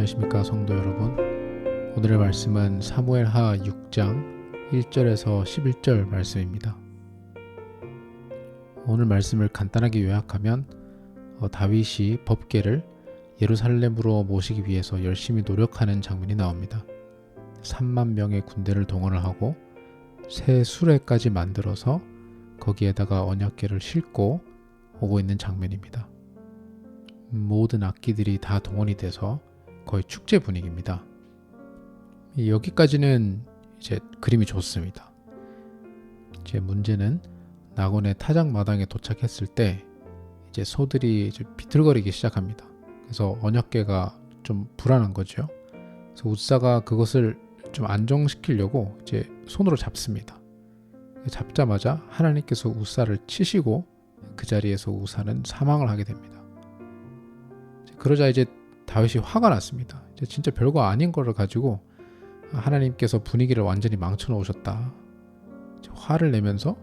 안녕하십니까 성도 여러분. 오늘의 말씀은 사무엘하 6장 1절에서 11절 말씀입니다. 오늘 말씀을 간단하게 요약하면 어, 다윗이 법계를 예루살렘으로 모시기 위해서 열심히 노력하는 장면이 나옵니다. 3만 명의 군대를 동원을 하고 새 수레까지 만들어서 거기에다가 언약계를 싣고 오고 있는 장면입니다. 모든 악기들이 다 동원이 돼서 거의 축제 분위기입니다. 여기까지는 이제 그림이 좋습니다. 제 문제는 낙원의 타작 마당에 도착했을 때 이제 소들이 이제 비틀거리기 시작합니다. 그래서 언약계가 좀 불안한 거죠. 그래서 우사가 그것을 좀 안정시키려고 이제 손으로 잡습니다. 잡자마자 하나님께서 우사를 치시고 그 자리에서 우사는 사망을 하게 됩니다. 그러자 이제 다윗이 화가 났습니다. 진짜 별거 아닌 거를 가지고 하나님께서 분위기를 완전히 망쳐 놓으셨다. 화를 내면서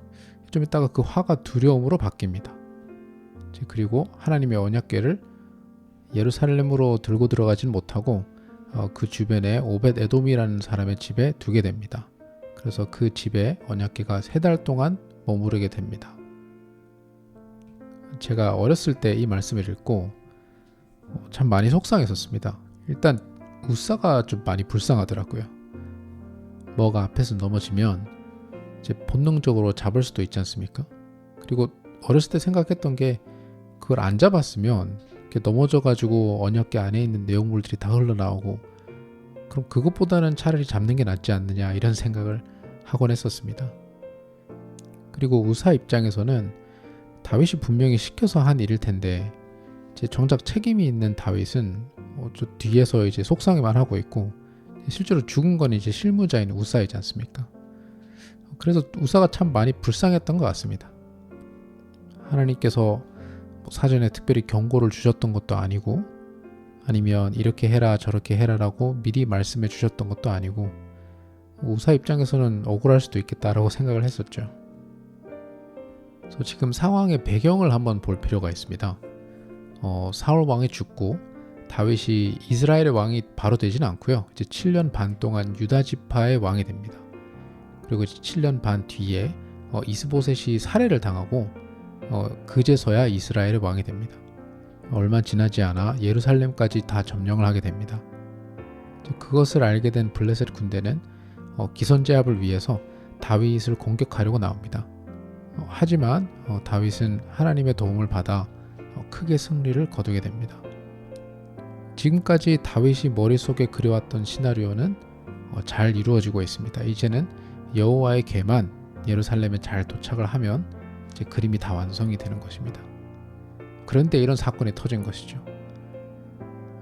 좀 있다가 그 화가 두려움으로 바뀝니다. 그리고 하나님의 언약궤를 예루살렘으로 들고 들어가진 못하고 어, 그 주변에 오벳 에돔이라는 사람의 집에 두게 됩니다. 그래서 그 집에 언약궤가 세 달 동안 머무르게 됩니다. 제가 어렸을 때 이 말씀을 읽고 어, 참 많이 속상했었습니다. 일단 우사가 좀 많이 불쌍하더라고요. 뭐가 앞에서 넘어지면 이제 본능적으로 잡을 수도 있지 않습니까? 그리고 어렸을 때 생각했던 게 그걸 안 잡았으면 이렇게 넘어져가지고 언약계 안에 있는 내용물들이 다 흘러나오고 그럼 그것보다는 차라리 잡는 게 낫지 않느냐 이런 생각을 하곤 했었습니다. 그리고 우사 입장에서는 다윗이 분명히 시켜서 한 일일 텐데 이제 정작 책임이 있는 다윗은 어, 저 뒤에서 이제 속상해만 하고 있고 실제로 죽은 건 이제 실무자인 우사이지 않습니까? 그래서 우사가 참 많이 불쌍했던 것 같습니다. 하나님께서 뭐 사전에 특별히 경고를 주셨던 것도 아니고 아니면 이렇게 해라 저렇게 해라라고 미리 말씀해 주셨던 것도 아니고 우사 입장에서는 억울할 수도 있겠다라고 생각을 했었죠. 그래서 지금 상황의 배경을 한번 볼 필요가 있습니다. 어, 사울 왕이 죽고 다윗이 이스라엘의 왕이 바로 되진 않고요. 이제 7년 반 동안 유다 지파의 왕이 됩니다. 그리고 7년 반 뒤에 어, 이스보셋이 살해를 당하고 어, 그제서야 이스라엘의 왕이 됩니다. 얼마 지나지 않아 예루살렘까지 다 점령을 하게 됩니다. 그것을 알게 된 블레셋 군대는 어, 기선 제압을 위해서 다윗을 공격하려고 나옵니다. 어, 하지만 어, 다윗은 하나님의 도움을 받아 어, 크게 승리를 거두게 됩니다. 지금까지 다윗이 머릿속에 그려왔던 시나리오는 어, 잘 이루어지고 있습니다. 이제는 여호와의 개만 예루살렘에 잘 도착을 하면 이제 그림이 다 완성이 되는 것입니다. 그런데 이런 사건이 터진 것이죠.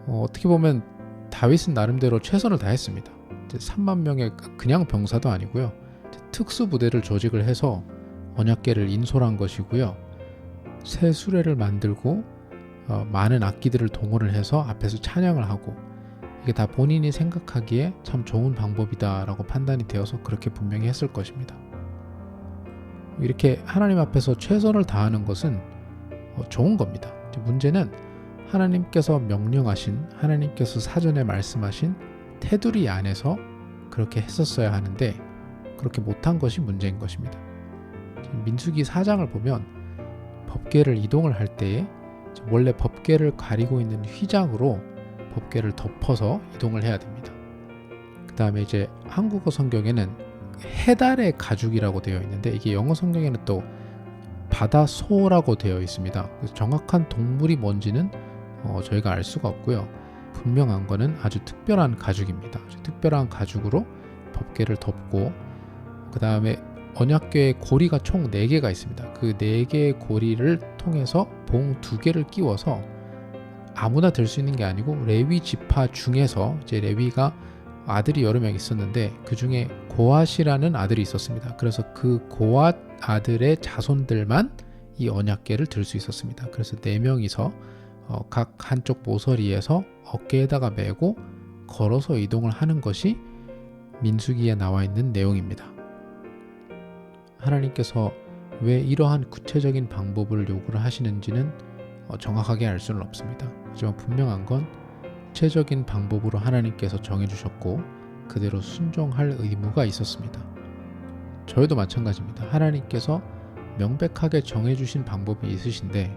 어, 떻게 보면 다윗은 나름대로 최선을 다했습니다. 3만 명의 그냥 병사도 아니고요. 특수 부대를 조직을 해서 언약계를 인솔한 것이고요. 새 수레를 만들고 어, 많은 악기들을 동원을 해서 앞에서 찬양을 하고 이게 다 본인이 생각하기에 참 좋은 방법이다라고 판단이 되어서 그렇게 분명히 했을 것입니다. 이렇게 하나님 앞에서 최선을 다하는 것은 어, 좋은 겁니다. 문제는 하나님께서 명령하신 하나님께서 사전에 말씀하신 테두리 안에서 그렇게 했었어야 하는데 그렇게 못한 것이 문제인 것입니다. 민수기 4장을 보면 법계를 이동을 할 때에 원래 법계를 가리고 있는 휘장으로 법계를 덮어서 이동을 해야 됩니다. 그 다음에 이제 한국어 성경에는 해달의 가죽이라고 되어 있는데 이게 영어 성경에는 또 바다 소라고 되어 있습니다. 정확한 동물이 뭔지는 어, 저희가 알 수가 없고요. 분명한 거는 아주 특별한 가죽입니다. 특별한 가죽으로 법계를 덮고 그 다음에 언약궤의 고리가 총 4개가 있습니다. 그 4개의 고리를 통해서 봉 2개를 끼워서 아무나 들 수 있는 게 아니고 레위 지파 중에서 이제 레위가 아들이 여러 명 있었는데 그 중에 고앗이라는 아들이 있었습니다. 그래서 그 고앗 아들의 자손들만 이 언약궤를 들 수 있었습니다. 그래서 네 명이서 어, 각 한쪽 모서리에서 어깨에다가 메고 걸어서 이동을 하는 것이 민수기에 나와 있는 내용입니다. 하나님께서 왜 이러한 구체적인 방법을 요구를 하시는지는 어, 정확하게 알 수는 없습니다. 하지만 분명한 건 구체적인 방법으로 하나님께서 정해주셨고 그대로 순종할 의무가 있었습니다. 저희도 마찬가지입니다. 하나님께서 명백하게 정해주신 방법이 있으신데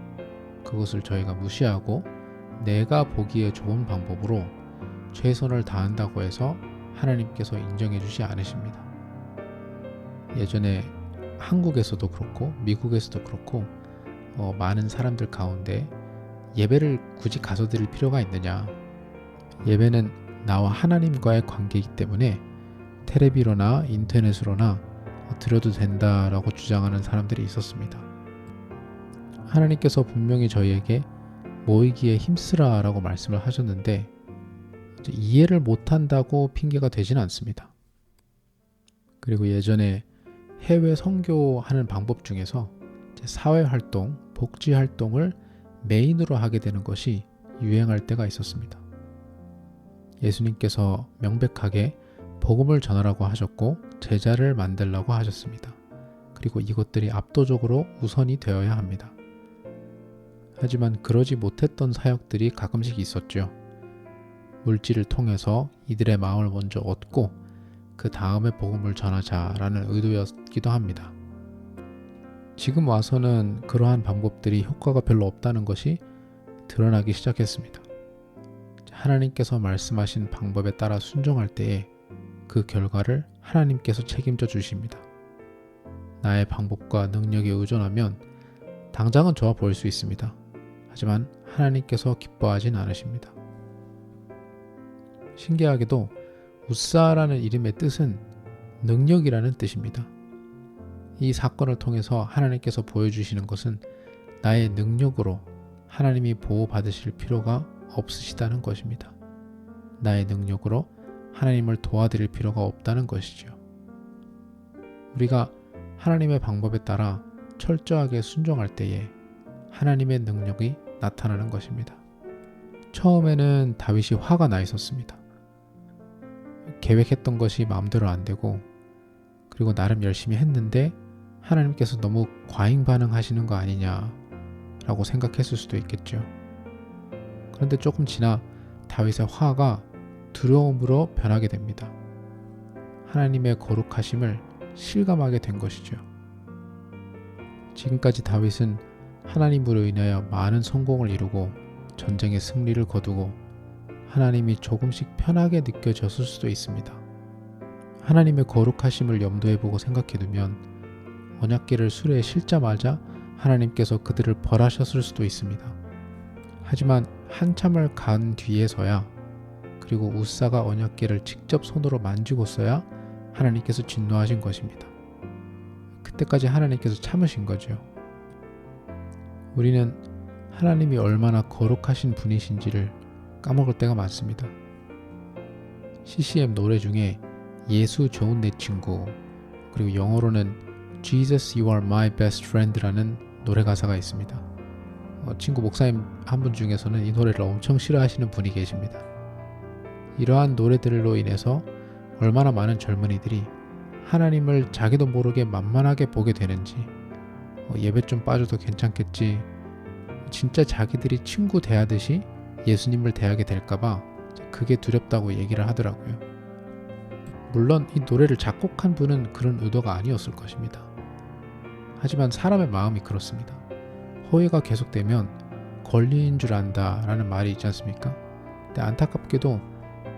그것을 저희가 무시하고 내가 보기에 좋은 방법으로 최선을 다한다고 해서 하나님께서 인정해 주지 않으십니다. 예전에 한국에서도 그렇고 미국에서도 그렇고 어, 많은 사람들 가운데 예배를 굳이 가서 드릴 필요가 있느냐 예배는 나와 하나님과의 관계이기 때문에 테레비로나 인터넷으로나 드려도 된다라고 주장하는 사람들이 있었습니다. 하나님께서 분명히 저희에게 모이기에 힘쓰라라고 말씀을 하셨는데 이해를 못한다고 핑계가 되지는 않습니다. 그리고 예전에 해외 선교하는 방법 중에서 사회 활동, 복지 활동을 메인으로 하게 되는 것이 유행할 때가 있었습니다. 예수님께서 명백하게 복음을 전하라고 하셨고 제자를 만들라고 하셨습니다. 그리고 이것들이 압도적으로 우선이 되어야 합니다. 하지만 그러지 못했던 사역들이 가끔씩 있었죠. 물질을 통해서 이들의 마음을 먼저 얻고 그 다음에 복음을 전하자라는 의도였기도 합니다. 지금 와서는 그러한 방법들이 효과가 별로 없다는 것이 드러나기 시작했습니다. 하나님께서 말씀하신 방법에 따라 순종할 때에 그 결과를 하나님께서 책임져 주십니다. 나의 방법과 능력에 의존하면 당장은 좋아 보일 수 있습니다. 하지만 하나님께서 기뻐하진 않으십니다. 신기하게도 우사라는 이름의 뜻은 능력이라는 뜻입니다. 이 사건을 통해서 하나님께서 보여주시는 것은 나의 능력으로 하나님이 보호받으실 필요가 없으시다는 것입니다. 나의 능력으로 하나님을 도와드릴 필요가 없다는 것이죠. 우리가 하나님의 방법에 따라 철저하게 순종할 때에 하나님의 능력이 나타나는 것입니다. 처음에는 다윗이 화가 나 있었습니다. 계획했던 것이 마음대로 안 되고 그리고 나름 열심히 했는데 하나님께서 너무 과잉 반응하시는 거 아니냐라고 생각했을 수도 있겠죠. 그런데 조금 지나 다윗의 화가 두려움으로 변하게 됩니다. 하나님의 거룩하심을 실감하게 된 것이죠. 지금까지 다윗은 하나님으로 인하여 많은 성공을 이루고 전쟁의 승리를 거두고 하나님이 조금씩 편하게 느껴졌을 수도 있습니다. 하나님의 거룩하심을 염두에 보고 생각해 두면 언약계를 수레에 실자마자 하나님께서 그들을 벌하셨을 수도 있습니다. 하지만 한참을 간 뒤에서야 그리고 우사가 언약계를 직접 손으로 만지고서야 하나님께서 진노하신 것입니다. 그때까지 하나님께서 참으신 거죠. 우리는 하나님이 얼마나 거룩하신 분이신지를 까먹을 때가 많습니다. CCM 노래 중에 예수 좋은 내 친구 그리고 영어로는 Jesus You Are My Best Friend라는 노래 가사가 있습니다. 어, 친구 목사님 한 분 중에서는 이 노래를 엄청 싫어하시는 분이 계십니다. 이러한 노래들로 인해서 얼마나 많은 젊은이들이 하나님을 자기도 모르게 만만하게 보게 되는지 어, 예배 좀 빠져도 괜찮겠지 진짜 자기들이 친구 대하듯이 예수님을 대하게 될까봐 그게 두렵다고 얘기를 하더라고요. 물론 이 노래를 작곡한 분은 그런 의도가 아니었을 것입니다. 하지만 사람의 마음이 그렇습니다. 허위가 계속되면 권리인 줄 안다 라는 말이 있지 않습니까? 근데 안타깝게도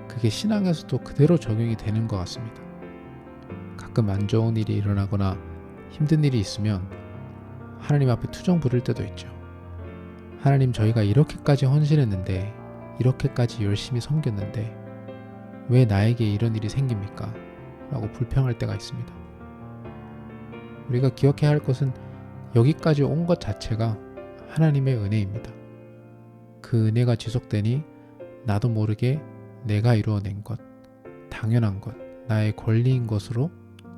그게 신앙에서도 그대로 적용이 되는 것 같습니다. 가끔 안 좋은 일이 일어나거나 힘든 일이 있으면 하나님 앞에 투정 부릴 때도 있죠. 하나님 저희가 이렇게까지 헌신했는데 이렇게까지 열심히 섬겼는데 왜 나에게 이런 일이 생깁니까? 라고 불평할 때가 있습니다. 우리가 기억해야 할 것은 여기까지 온 것 자체가 하나님의 은혜입니다. 그 은혜가 지속되니 나도 모르게 내가 이루어낸 것, 당연한 것, 나의 권리인 것으로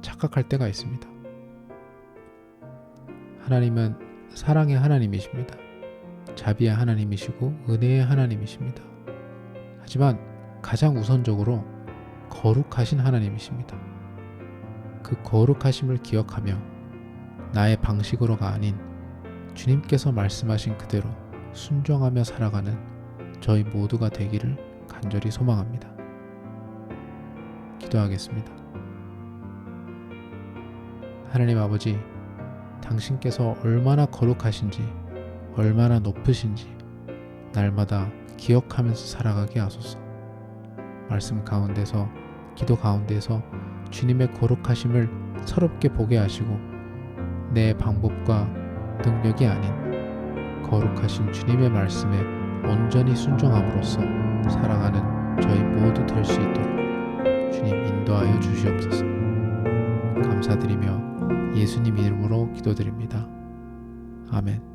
착각할 때가 있습니다. 하나님은 사랑의 하나님이십니다. 자비의 하나님이시고 은혜의 하나님이십니다. 하지만 가장 우선적으로 거룩하신 하나님이십니다. 그 거룩하심을 기억하며 나의 방식으로가 아닌 주님께서 말씀하신 그대로 순종하며 살아가는 저희 모두가 되기를 간절히 소망합니다. 기도하겠습니다. 하나님 아버지, 당신께서 얼마나 거룩하신지, 얼마나 높으신지, 날마다 기억하면서 살아가게 하소서. 말씀 가운데서, 기도 가운데서 주님의 거룩하심을 서럽게 보게 하시고, 내 방법과 능력이 아닌 거룩하신 주님의 말씀에 온전히 순종함으로써 살아가는 저희 모두 될 수 있도록 주님 인도하여 주시옵소서. 감사드리며 예수님 이름으로 기도드립니다. 아멘.